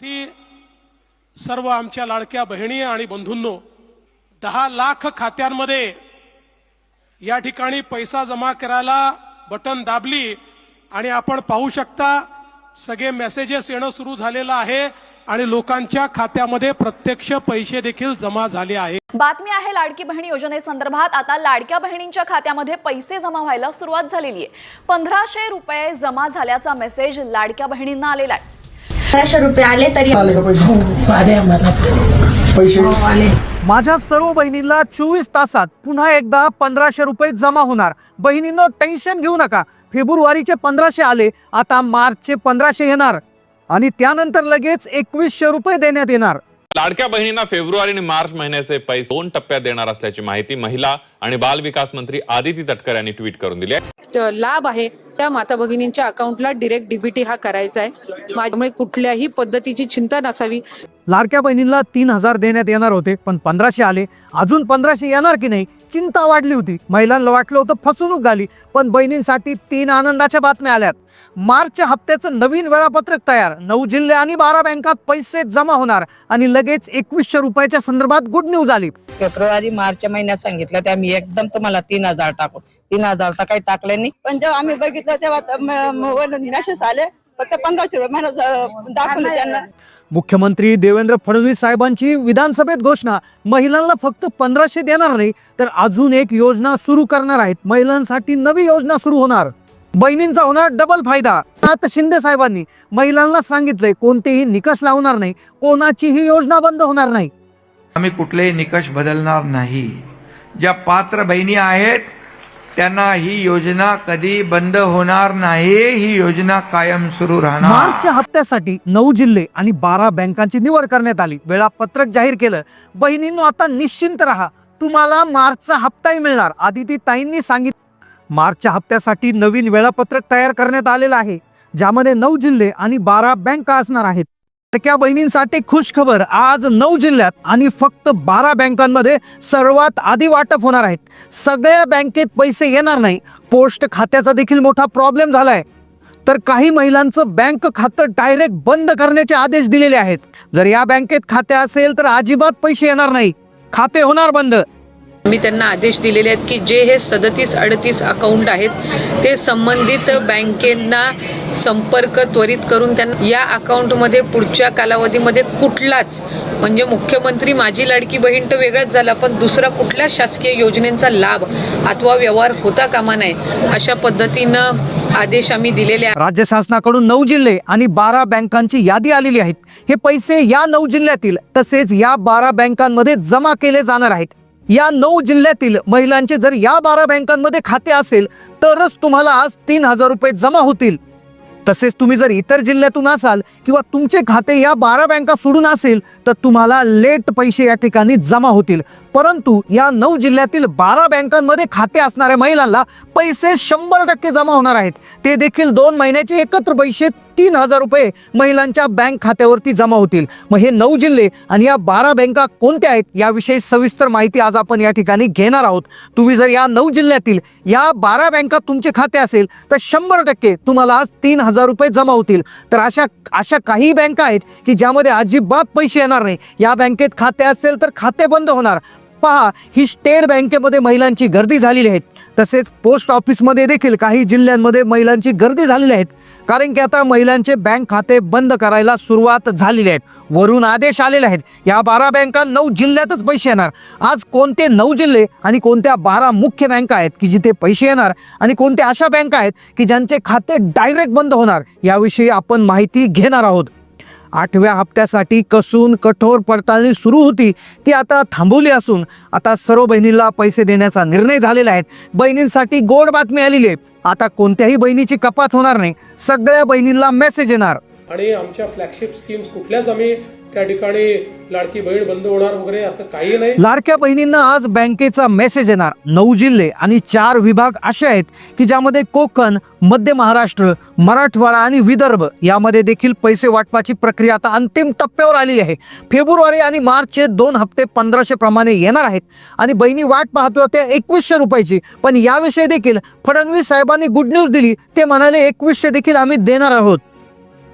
ती सर्व आमच्या लाडक्या बहिणी आणि बंधूंनो दहा लाख खात्यांमध्ये या ठिकाणी पैसा जमा करायला बटन दाबली आणि आपण पाहू शकता सगळे मेसेजेस येणं सुरू झालेलं आहे आणि लोकांच्या खात्यामध्ये प्रत्यक्ष पैसे देखील जमा झाले आहे बातमी आहे लाडकी बहिणी योजनेसंदर्भात आता लाडक्या बहिणींच्या खात्यामध्ये पैसे जमा व्हायला सुरुवात झालेली आहे. पंधराशे रुपये जमा झाल्याचा मेसेज लाडक्या बहिणींना आलेला आहे. पंधराशे रुपये आले तरी आले का पैसे. आले आम्हाला. पैसे. हो आले. माझ्या सर्व बहिणींना चोवीस तासात पुन्हा एकदा पंधराशे रुपये जमा होणार. बहिणींनो टेन्शन घेऊ नका. फेब्रुवारीचे पंधराशे आले आता मार्चचे पंधराशे येणार. आणि त्यानंतर लगेच एकवीसशे रुपये देण्यात येणार. लाडक्या बहिणींना फेब्रुवारी आणि मार्च महिन्याचे पैसे दोन टप्प्यात देणार असल्याची माहिती महिला आणि बाल विकास मंत्री आदिती तटकर यांनी ट्विट करून दिली आहे. त- लाभ आहे त्या माता भगिनींच्या अकाउंटला डिरेक्ट डीबीटी हा करायचा आहे. त्यामुळे कुठल्याही पद्धतीची चिंता नसावी. लाडक्या बहिणींना तीन हजार देण्यात येणार होते पण पंधराशे आले. अजून पंधराशे येणार की नाही चिंता वाढली होती. महिलांना वाटलं होतं फसवणूक झाली पण बहिणींसाठी तीन आनंदाच्या बातम्या आल्यात. मार्च हप्त्याचं नवीन वेळापत्रक तयार. नऊ जिल्हे आणि बारा बँकात पैसे जमा होणार आणि लगेच एकवीसशे रुपयाच्या संदर्भात गुड न्यूज आली. फेब्रुवारी मार्च महिन्यात सांगितलं ते आम्ही एकदम तुम्हाला तीन हजार टाकू. तीन हजार तर काही टाकले नाही. पण जेव्हा आम्ही बघितलं तेव्हा मॅसेज आले. फक्त पंधराशे रुपये महिना दाखवले त्यांना. मुख्यमंत्री देवेंद्र फडणवीस साहेबांची विधानसभेत घोषणा. महिलांना फक्त पंधराशे देणार नाही तर अजून एक योजना सुरू करणार आहेत. महिलांसाठी नवी योजना सुरू होणार. बहिणींचा होणार डबल फायदा. आता शिंदे साहेबांनी महिलांना सांगितलंय कोणतेही निकष लावणार नाही कोणाचीही योजना बंद होणार नाही. आम्ही कुठलेही निकष बदलणार नाही. ज्या पात्र बहिणी आहेत त्यांना ही योजना कधी बंद होणार नाही ही योजना कायम सुरू राहणार. मार्चच्या हप्त्यासाठी नऊ जिल्हे आणि बारा बँकांची निवड करण्यात आली. वेळापत्रक जाहीर केलं. बहिणींनो आता निश्चिंत राहा. तुम्हाला मार्चचा हप्ताही मिळणार. आदिती ताईंनी सांगितलं. मार्चच्या हप्त्यासाठी नवीन वेळापत्रक तयार करण्यात आलेलं आहे ज्यामध्ये नऊ जिल्हे आणि बारा बँका असणार आहेत. त्या बहिणींसाठी खुश खबर आज नऊ जिल्ह्यात आणि फक्त बारा बँकांमध्ये सर्वात आधी वाटप होणार आहेत सगळ्या बँकेत पैसे येणार नाही. पोस्ट खात्याचा देखील मोठा प्रॉब्लेम झालाय. तर काही महिलांचं बँक खातं डायरेक्ट बंद करण्याचे आदेश दिलेले आहेत. जर या बँकेत खाते असेल तर अजिबात पैसे येणार नाही. खाते होणार बंद. मी त्यांना आदेश दिलेले आहेत की जे हे सदतीस अडतीस अकाउंट आहेत ते संबंधित बँकेंना संपर्क त्वरित करून त्यांना या अकाउंटमध्ये पुढच्या कालावधीमध्ये कुठलाच म्हणजे मुख्यमंत्री माझी लाडकी बहीण तर वेगळाच झाला पण दुसरा कुठल्या शासकीय योजनेचा लाभ अथवा व्यवहार होता कामा नये अशा पद्धतीनं आदेश आम्ही दिलेले आहेत. राज्य शासनाकडून नऊ जिल्हे आणि बारा बँकांची यादी आलेली आहेत. हे पैसे या नऊ जिल्ह्यातील तसेच या बारा बँकांमध्ये जमा केले जाणार आहेत. या नऊ जिल्ह्यातील महिलांचे जर या बारा बँकांमध्ये खाते असेल तरच तुम्हाला आज तीन हजार रुपये जमा होतील. तसेच तुम्ही जर इतर जिल्ह्यातून असाल किंवा तुमचे खाते या बारा बँका सोडून असेल तर तुम्हाला लेट पैसे या ठिकाणी जमा होतील. परंतु या नऊ जिल्ह्यातील बारा बँकांमध्ये खाते असणाऱ्या महिलांना पैसे शंभर टक्के जमा होणार आहेत. ते देखील दोन महिन्याचे एकत्र पैसे तीन हजार रुपये महिलांच्या बँक खात्यावरती जमा होतील. मग हे नऊ जिल्हे आणि या बारा बँका कोणत्या आहेत याविषयी सविस्तर माहिती आज आपण या ठिकाणी घेणार आहोत. तुम्ही जर या नऊ जिल्ह्यातील या बारा बँकात तुमचे खाते असेल तर शंभर टक्के तुम्हाला आज तीन हजार रुपये जमा होतील. तर अशा अशा काही बँका आहेत की ज्यामध्ये अजिबात पैसे येणार नाही. या बँकेत खाते असेल तर खाते बंद होणार. पहा ही स्टेट बँकेमध्ये महिलांची गर्दी झालेली आहे. तसेच पोस्ट ऑफिसमध्ये देखील काही जिल्ह्यांमध्ये महिलांची गर्दी झालेली आहेत. कारण की आता महिलांचे बँक खाते बंद करायला सुरुवात झालेली आहे वरून आदेश आलेले आहेत. या बारा बँका नऊ जिल्ह्यातच पैसे येणार. आज कोणते नऊ जिल्हे आणि कोणत्या बारा मुख्य बँका आहेत की जिथे पैसे येणार आणि कोणत्या अशा बँका आहेत की ज्यांचे खाते डायरेक्ट बंद होणार याविषयी आपण माहिती घेणार आहोत. आठव्या हप्त्यासाठी कसून कठोर पडताळणी सुरू होती. ती आता थांबवली असून आता सर्व बहिणींना पैसे देण्याचा निर्णय झालेला आहे. बहिणींसाठी गोड बातमी आलेली आहे. आता कोणत्याही बहिणीची कपात होणार नाही. सगळ्या बहिणींना मेसेज येणार. आणि आमच्या फ्लॅगशिप स्कीम्स कुठल्याच आम्ही त्या ठिकाणी लाडकी बहीण बंद होणार वगैरे असं काही नाही. लाडक्या बहिणींना आज बँकेचा मेसेज येणार. नऊ जिल्हे आणि चार विभाग असे आहेत की ज्यामध्ये कोकण मध्य महाराष्ट्र मराठवाडा आणि विदर्भ यामध्ये देखील पैसे वाटपाची प्रक्रिया आता अंतिम टप्प्यावर आलेली आहे. फेब्रुवारी आणि मार्चचे दोन हप्ते पंधराशे प्रमाणे येणार आहेत आणि बहिणी वाट पाहतो होत्या एकवीसशे रुपयाची. पण याविषयी देखील फडणवीस साहेबांनी गुड न्यूज दिली. ते म्हणाले एकवीसशे देखील आम्ही देणार आहोत.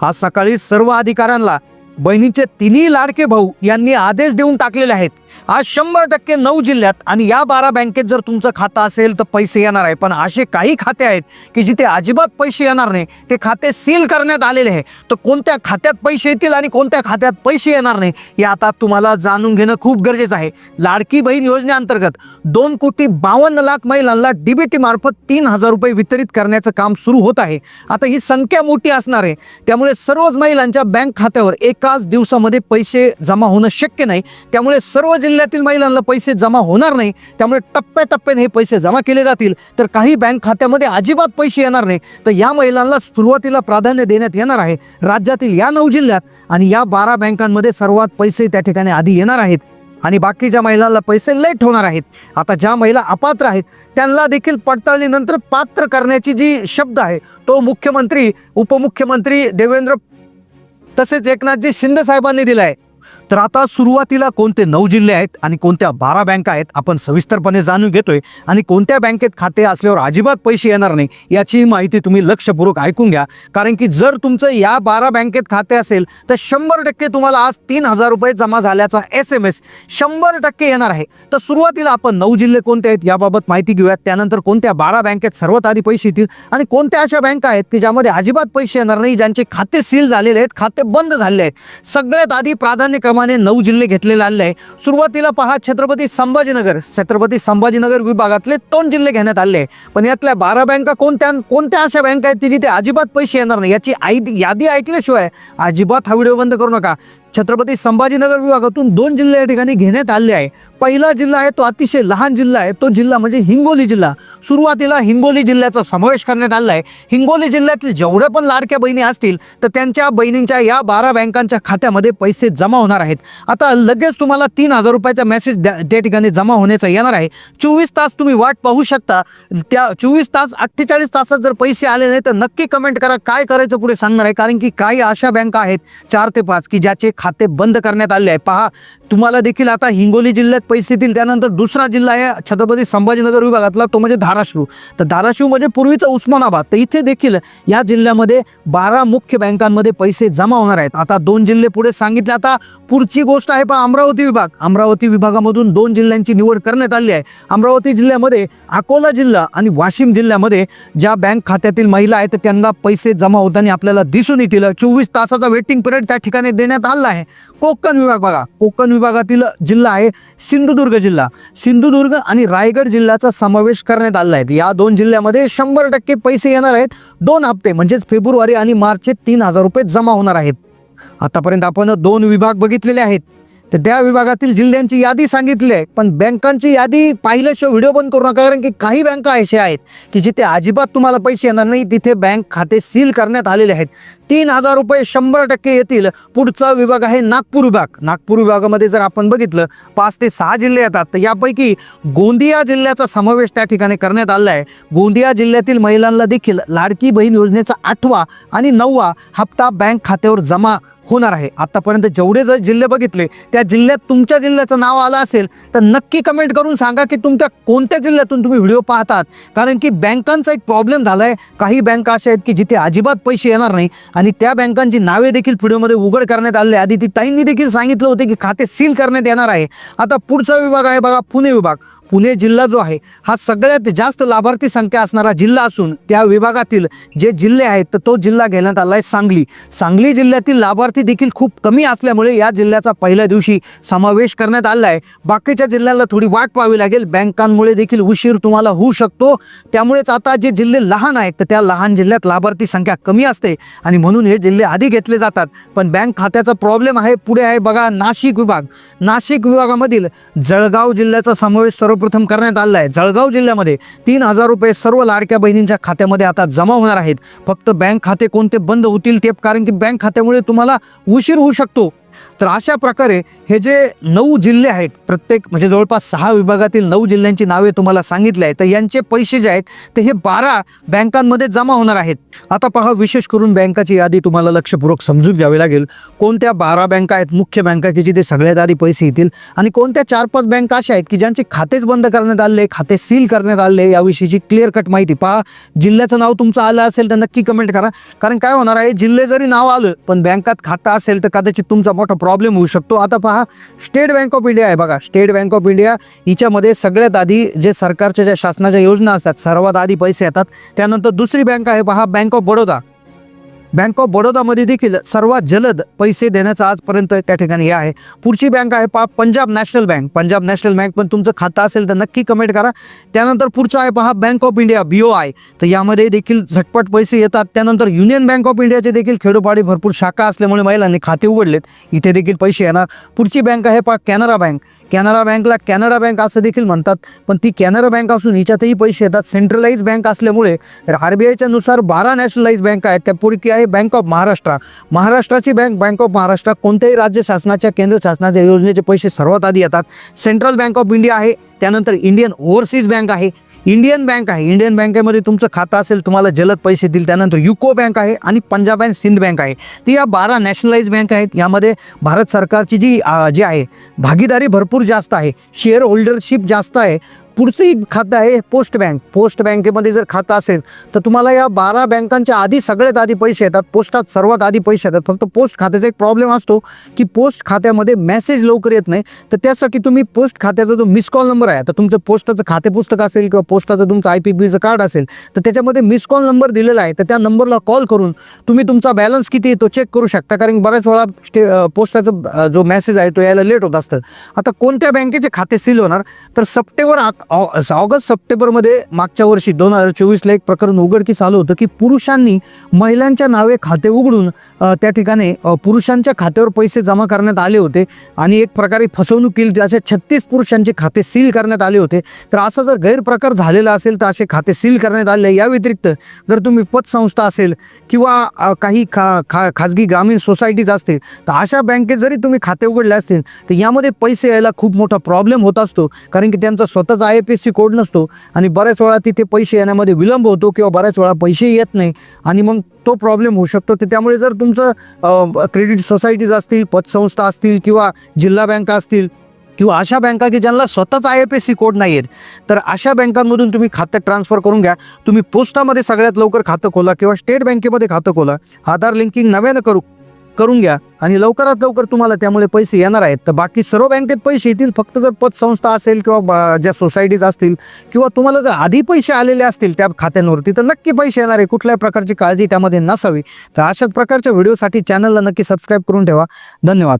आज सकाळी सर्व अधिकाऱ्यांना बहिणीचे तिन्ही लाडके भाऊ यांनी आदेश देऊन टाकलेले आहेत. आज शंभर टक्के नऊ जिल्ह्यात आणि या बारा बँकेत जर तुमचं खातं असेल तर पैसे येणार आहे. पण असे काही खाते आहेत की जिथे अजिबात पैसे येणार नाही ते खाते सील करण्यात आलेले आहे. तर कोणत्या खात्यात पैसे येतील आणि कोणत्या खात्यात पैसे येणार नाही हे आता तुम्हाला जाणून घेणं खूप गरजेचं आहे. लाडकी बहीण योजनेअंतर्गत दोन कोटी बावन्न लाख महिलांना डीबीटी मार्फत तीन हजार रुपये वितरित करण्याचं काम सुरू होत आहे. आता ही संख्या मोठी असणार आहे. त्यामुळे सर्वच महिलांच्या बँक खात्यावर एकाच दिवसामध्ये पैसे जमा होणं शक्य नाही. त्यामुळे सर्व जिल्ह्यातील महिलांना पैसे जमा होणार नाही त्यामुळे टप्प्याटप्प्याने हे पैसे जमा केले जातील तर काही बँक खात्यामध्ये अजिबात पैसे येणार नाही. तर या महिलांना सुरुवातीला प्राधान्य देण्यात येणार आहे राज्यातील या नऊ जिल्ह्यात आणि या बारा बँकांमध्ये सर्वात पैसे त्या ठिकाणी आधी येणार आहेत. आणि बाकीच्या महिलांना पैसे लेट होणार आहेत आता ज्या महिला अपात्र आहेत त्यांना देखील पडताळणीनंतर पात्र करण्याची जी शब्द आहे तो मुख्यमंत्री उपमुख्यमंत्री देवेंद्र तसेच एकनाथजी शिंदे साहेबांनी दिला आहे तर आता सुरुवातीला कोणते नऊ जिल्हे आहेत आणि कोणत्या बारा बँका आहेत आपण सविस्तरपणे जाणून घेतोय. आणि कोणत्या बँकेत खाते असल्यावर अजिबात पैसे येणार नाही याची माहिती तुम्ही लक्षपूर्वक ऐकून घ्या. कारण की जर तुमचं या बारा बँकेत खाते असेल तर शंभर टक्के तुम्हाला आज तीन हजार रुपये जमा झाल्याचा एस एम एस शंभर टक्के येणार आहे. तर सुरुवातीला आपण नऊ जिल्हे कोणते आहेत याबाबत माहिती घेऊयात. त्यानंतर कोणत्या बारा बँकेत सर्वात आधी पैसे येतील आणि कोणत्या अशा बँका आहेत की ज्यामध्ये अजिबात पैसे येणार नाही ज्यांचे खाते सील झालेले आहेत खाते बंद झालेले आहेत. सगळ्यात आधी क्रमाने नऊ जिल्हे घेतलेले आले आहे. सुरुवातीला पहा छत्रपती संभाजीनगर छत्रपती संभाजीनगर विभागातले दोन जिल्हे घेण्यात आले आहे. पण यातल्या बारा बँका कोणत्या कोणत्या अशा बँका आहेत की जिथे अजिबात पैसे येणार नाही? याची आई यादी ऐकल्याशिवाय अजिबात हा व्हिडिओ बंद करू नका. छत्रपती संभाजीनगर विभागातून दोन जिल्हे या ठिकाणी घेण्यात आले आहे. पहिला जिल्हा आहे तो अतिशय लहान जिल्हा आहे. तो जिल्हा म्हणजे हिंगोली जिल्हा. सुरुवातीला हिंगोली जिल्ह्याचा समावेश करण्यात आला आहे. हिंगोली जिल्ह्यातील जेवढ्या पण लाडक्या बहिणी असतील तर त्यांच्या बहिणींच्या या बारा बँकांच्या खात्यामध्ये पैसे जमा होणार आहेत. आता लगेच तुम्हाला तीन हजार रुपयाचा मेसेज द्या त्या ठिकाणी जमा होण्याचा येणार आहे. चोवीस तास तुम्ही वाट पाहू शकता. त्या चोवीस तास अठ्ठेचाळीस तासात जर पैसे आले नाही तर नक्की कमेंट करा. काय करायचं पुढे सांगणार आहे. कारण की काही अशा बँका आहेत चार ते पाच की ज्याचे खाते बंद करण्यात आले आहे. पहा तुम्हाला देखील आता हिंगोली जिल्ह्यात पैसे येतील. त्यानंतर दुसरा जिल्हा आहे छत्रपती संभाजीनगर विभागातला तो म्हणजे धाराशिव. तर धाराशिव म्हणजे पूर्वीचं उस्मानाबाद. तर इथे देखील या जिल्ह्यामध्ये बारा मुख्य बँकांमध्ये पैसे जमा होणार आहेत. आता दोन जिल्हे पुढे सांगितले. आता पुढची गोष्ट आहे पण अमरावती विभाग. अमरावती विभागामधून दोन जिल्ह्यांची निवड करण्यात आली आहे. अमरावती जिल्ह्यामध्ये अकोला जिल्हा आणि वाशिम जिल्ह्यामध्ये ज्या बँक खात्यातील महिला आहेत त्यांना पैसे जमा होताना आपल्याला दिसून येतील. चोवीस तासाचा वेटिंग पिरियड त्या ठिकाणी देण्यात आला आहे. कोकण विभाग बघा. कोकण विभागातील जिल्हा आहे सिंधुदुर्ग जिल्हा. सिंधुदुर्ग आणि रायगड जिल्ह्याचा समावेश करण्यात आला आहे. या दोन जिल्ह्यामध्ये शंभर टक्के पैसे येणार आहेत. दोन हप्ते म्हणजेच फेब्रुवारी आणि मार्चचे तीन हजार रुपये जमा होणार आहेत. आतापर्यंत आपण दोन विभाग बघितलेले आहेत. तर त्या विभागातील जिल्ह्यांची यादी सांगितली आहे. पण बँकांची यादी पाहिल्याशिवाय व्हिडिओ बंद करू नका. कारण की काही बँका अशा आहेत की जिथे अजिबात तुम्हाला पैसे येणार नाही. तिथे बँक खाते सील करण्यात आलेले आहेत. तीन हजार रुपये शंभर टक्के येतील. पुढचा विभाग आहे नागपूर विभाग. नागपूर विभागामध्ये जर आपण बघितलं पाच ते सहा जिल्हे येतात. तर यापैकी गोंदिया जिल्ह्याचा समावेश त्या ठिकाणी करण्यात आला आहे गोंदिया जिल्ह्यातील महिलांना देखील लाडकी बहीण योजनेचा आठवा आणि नववा हप्ता बँक खात्यावर जमा होणार आहे. आतापर्यंत जेवढे जर जिल्हे बघितले त्या जिल्ह्यात तुमच्या जिल्ह्याचं नाव आलं असेल तर नक्की कमेंट करून सांगा की तुमच्या कोणत्या जिल्ह्यातून तुम्ही व्हिडिओ पाहतात. कारण की बँकांचा एक प्रॉब्लेम झाला आहे काही बँका अशा आहेत की जिथे अजिबात पैसे येणार नाही. आणि त्या बँकांची नावे देखील व्हिडिओमध्ये उघड करण्यात आले आधी ती ताईंनी देखील सांगितलं होते की खाते सील करण्यात येणार आहे. आता पुढचा विभाग आहे बघा पुणे विभाग. पुणे जिल्हा जो आहे हा सगळ्यात जास्त लाभार्थी संख्या असणारा जिल्हा असून त्या विभागातील जे जिल्हे आहेत तर तो जिल्हा घेण्यात आला आहे सांगली. सांगली जिल्ह्यातील लाभार्थी देखील खूप कमी असल्यामुळे या जिल्ह्याचा पहिल्या दिवशी समावेश करण्यात आला आहे बाकीच्या जिल्ह्याला थोडी वाट पाहावी लागेल. बँकांमुळे देखील उशीर तुम्हाला होऊ शकतो. त्यामुळेच आता जे जिल्हे लहान आहेत तर त्या लहान जिल्ह्यात लाभार्थी संख्या कमी असते आणि म्हणून हे जिल्हे आधी घेतले जातात. पण बँक खात्याचा प्रॉब्लेम आहे पुढे आहे बघा नाशिक विभाग. नाशिक विभागामधील जळगाव जिल्ह्याचा समावेश सर्व सर्वप्रथम करण्यात आला आहे. जळगाव जिल्ह्यामध्ये तीन हजार रुपये सर्व लाडक्या बहिणींच्या खात्यामध्ये आता जमा होणार आहेत. फक्त बँक खाते कोणते बंद होतील ते कारण की बँक खात्यामुळे तुम्हाला उशीर होऊ शकतो. तर अशा प्रकारे हे जे नऊ जिल्हे आहेत प्रत्येक म्हणजे जवळपास सहा विभागातील नऊ जिल्ह्यांची नावे तुम्हाला सांगितली आहेत तर यांचे पैसे जे आहेत ते हे बारा बँकांमध्ये जमा होणार आहेत. आता पहा विशेष करून बँकाची यादी तुम्हाला लक्षपूर्वक समजून घ्यावी लागेल. कोणत्या बारा बँका आहेत मुख्य बँका की जिथे सगळ्यात आधी पैसे येतील? आणि कोणत्या चार पाच बँका अशा आहेत की ज्यांचे खातेच बंद करण्यात आले खाते सील करण्यात आले याविषयीची क्लिअर कट माहिती पहा. जिल्ह्याचं नाव तुमचं आलं असेल तर नक्की कमेंट करा. कारण काय होणार आहे जिल्हे जरी नाव आलं पण बँकात खातं असेल तर कदाचित तुमचा मोठा प्रॉब्लेम होऊ शकतो. आता पहा स्टेट बँक ऑफ इंडिया आहे बघा. स्टेट बँक ऑफ इंडिया हिच्यामध्ये सगळ्यात आधी जे सरकारच्या ज्या शासनाच्या योजना असतात सर्वात आधी पैसे येतात. त्यानंतर दुसरी बँक आहे पहा bank of Baroda bank of बडोदामध्ये देखील सर्वात जलद पैसे देण्याचं आजपर्यंत त्या ठिकाणी हे आहे. पुढची बँक आहे पा Punjab national bank. Punjab national bank पण तुमचं खातं असेल तर नक्की कमेंट करा. त्यानंतर पुढचं आहे पहा bank of India B O I तर यामध्ये देखील झटपट पैसे येतात. त्यानंतर युनियन बँक ऑफ इंडियाचे देखील खेडोपाडी भरपूर शाखा असल्यामुळे महिलांनी खाते उघडलेत. इथे देखील पैसे येणार. पुढची बँक आहे पहा कॅनरा बँक. कॅनरा बँकला कॅनरा बँक असं देखील म्हणतात. पण ती कॅनरा बँक असून हिच्यातही पैसे येतात. सेंट्रलाइज बँक असल्यामुळे आर बी आयच्या नुसार बारा नॅशनलाइज बँक आहेत. त्यापैकी आहे बँक ऑफ महाराष्ट्र महाराष्ट्राची बँक बँक ऑफ महाराष्ट्र कोणत्याही राज्य शासनाच्या केंद्र शासनाच्या योजनेचे पैसे सर्वात आधी येतात. सेंट्रल बँक ऑफ इंडिया आहे. त्यानंतर इंडियन ओव्हरसीज बँक आहे. इंडियन बँक आहे. इंडियन बँकेमध्ये तुमचं खातं असेल तुम्हाला जलद पैसे देईल त्यानंतर युको बँक आहे आणि पंजाब अँड सिंध बँक आहे. ती या बारा नॅशनलाइज बँक आहेत. यामध्ये भारत सरकारची जी जी आहे भागीदारी भरपूर जास्त आहे. शेअर होल्डरशिप जास्त आहे. पुढचं खातं आहे पोस्ट बँक. पोस्ट बँकेमध्ये जर खातं असेल तर तुम्हाला या बारा बँकांच्या आधी सगळ्यात आधी पैसे येतात. पोस्टात सर्वात आधी पैसे येतात. फक्त पोस्ट खात्याचा एक प्रॉब्लेम असतो की पोस्ट खात्यामध्ये मेसेज लवकर येत नाही. तर त्यासाठी तुम्ही पोस्ट खात्याचा जो मिस कॉल नंबर आहे तर तुमचं पोस्टाचं खाते पुस्तक असेल किंवा पोस्टाचं तुमचं आय पी बीचं कार्ड असेल तर त्याच्यामध्ये मिस कॉल नंबर दिलेला आहे. तर त्या नंबरला कॉल करून तुम्ही तुमचा बॅलन्स किती आहे तो चेक करू शकता. कारण बऱ्याच वेळा स्टे पोस्टाचा पोस्टाचं जो मेसेज आहे तो यायला लेट होत असतं. आता कोणत्या बँकेचे खाते सील होणार? तर सप्टेंबर आक- ऑगस्ट सप्टेंबरमध्ये मागच्या वर्षी दोन हजार चोवीसला एक प्रकरण उघडकीस आलं होतं की पुरुषांनी महिलांच्या नावे खाते उघडून त्या ठिकाणी पुरुषांच्या खात्यावर पैसे जमा करण्यात आले होते आणि एक प्रकारे फसवणूक केली असे छत्तीस पुरुषांचे खाते सील करण्यात आले होते. तर असा जर गैरप्रकार झालेला असेल तर असे खाते सील करण्यात आले. या व्यतिरिक्त जर तुम्ही पतसंस्था असेल किंवा काही खा खा खाजगी ग्रामीण सोसायटीज असतील तर अशा बँकेत जरी तुम्ही खाते उघडले असतील तर यामध्ये पैसे यायला खूप मोठा प्रॉब्लेम होत असतो. कारण की त्यांचा स्वतःचा I F S C code नसतो आणि बऱ्याच वेळा तिथे पैसे येण्यामध्ये विलंब होतो किंवा बऱ्याच वेळा पैसे येत नाही आणि मग तो प्रॉब्लेम होऊ शकतो. तर त्यामुळे जर तुमचं क्रेडिट सोसायटीज असतील पतसंस्था असतील किंवा जिल्हा बँका असतील किंवा अशा बँका की ज्यांना स्वतःच I F S C code नाही आहेत तर अशा बँकांमधून तुम्ही खातं ट्रान्सफर करून घ्या. तुम्ही पोस्टामध्ये सगळ्यात लवकर खातं खोला किंवा स्टेट बँकेमध्ये खातं खोला. आधार लिंकिंग नव्यानं करू. करून घ्या आणि लवकरात लवकर तुम्हाला त्यामुळे पैसे येणार आहेत. तर बाकी सर्व बँकेत पैसे येतील फक्त जर पतसंस्था असेल किंवा ज्या सोसायटीज असतील किंवा तुम्हाला जर आधी पैसे आलेले असतील त्या खात्यांवरती तर नक्की पैसे येणार आहे. कुठल्याही प्रकारची काळजी त्यामध्ये नसावी. तर अशाच प्रकारच्या व्हिडिओसाठी चॅनलला नक्की सबस्क्राईब करून ठेवा. धन्यवाद.